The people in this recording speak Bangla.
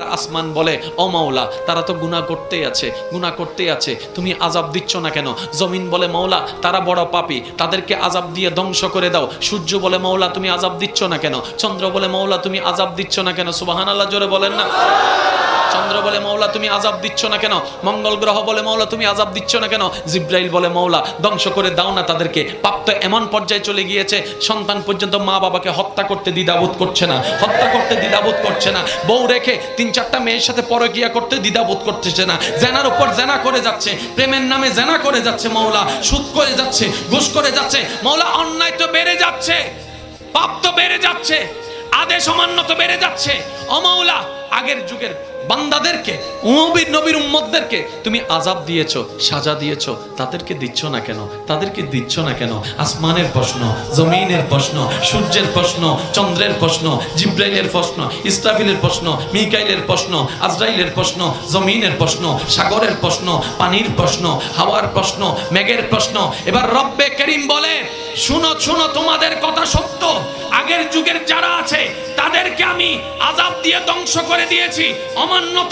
আসমান বলে, ও মাওলা, তারা তো গুণা করতেই আছে গুণা করতেই আছে, তুমি আজাব দিচ্ছ না কেন? জমিন বলে, মাওলা, তারা বড় পাপি, তাদেরকে আজাব দিয়ে ধ্বংস করে দাও। সূর্য বলে, মাওলা, তুমি আজাব দিচ্ছ না কেন? চন্দ্র বলে, মাওলা, তুমি আজাব দিচ্ছ না কেন? সুবহানাল্লাহ, জোরে বলেন না। চন্দ্র বলে মৌলা, তুমি আজাব দিচ্ছ না কেন? মঙ্গল গ্রহ বলে মৌলা, তুমি আজাব দিচ্ছ না কেন? জিব্রাইল বলে মৌলা, ধ্বংস করে দাও না তাদেরকে। পাপ তো এমন পর্যায়ে চলে গিয়েছে, সন্তান পর্যন্ত মা বাবাকে হত্যা করতে দ্বিধাবোধ করছে না, হত্যা করতে দ্বিধাবোধ করছে না, বউ রেখে তিন চারটা মেয়ের সাথে পরকিয়া করতে দ্বিধাবোধ করতেছে না, জেনার উপর জেনা করে যাচ্ছে, প্রেমের নামে জেনা করে যাচ্ছে মৌলা, সুদ করে যাচ্ছে, ঘুষ করে যাচ্ছে, মৌলা অন্যায় তো বেড়ে যাচ্ছে, পাপ তো বেড়ে যাচ্ছে। আদেশ অমান্য তো বেড়ে যাচ্ছে। অমাওলা আগের যুগের বান্দাদেরকে, নবীর নবীর উম্মতদেরকে তুমি আজাব দিয়েছ, সাজা দিয়েছ, তাদেরকে দিচ্ছ না কেন? তাদেরকে দিচ্ছ না কেন? আসমানের প্রশ্ন, জমিনের প্রশ্ন, সূর্যের প্রশ্ন, চন্দ্রের প্রশ্ন, জিব্রাইলের প্রশ্ন, ইসরাফিলের প্রশ্ন, মিকাইলের প্রশ্ন, আজরাইলের প্রশ্ন, জমিনের প্রশ্ন, সাগরের প্রশ্ন, পানির প্রশ্ন, হাওয়ার প্রশ্ন, মেঘের প্রশ্ন। এবার রব্বে করিম বলে, শুনো শুনো তোমাদের কথা সত্য আগের যুগের যারা আছে তাদেরকে আমি আজাব দিয়ে ধ্বংস করে দিয়েছি। অমান্য